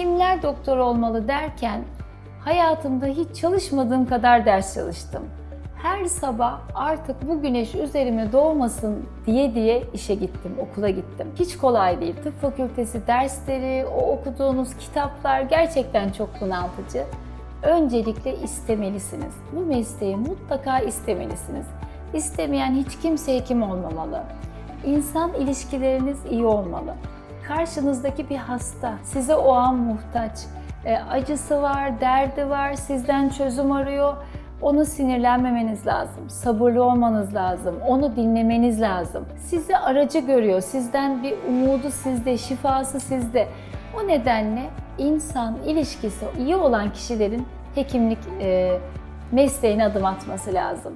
veteriner doktor olmalı derken hayatımda hiç çalışmadığım kadar ders çalıştım. Her sabah artık bu güneş üzerime doğmasın diye diye işe gittim, okula gittim. Hiç kolay değil. Tıp fakültesi dersleri, o okuduğunuz kitaplar gerçekten çok bunaltıcı. Öncelikle istemelisiniz. Bu mesleği mutlaka istemelisiniz. İstemeyen hiç kimse hekim olmamalı. İnsan ilişkileriniz iyi olmalı. Karşınızdaki bir hasta, size o an muhtaç. E, acısı var, derdi var, sizden çözüm arıyor. Onu sinirlenmemeniz lazım, sabırlı olmanız lazım, onu dinlemeniz lazım. Sizi aracı görüyor, sizden bir umudu sizde, şifası sizde. O nedenle insan ilişkisi iyi olan kişilerin hekimlik e, mesleğine adım atması lazım.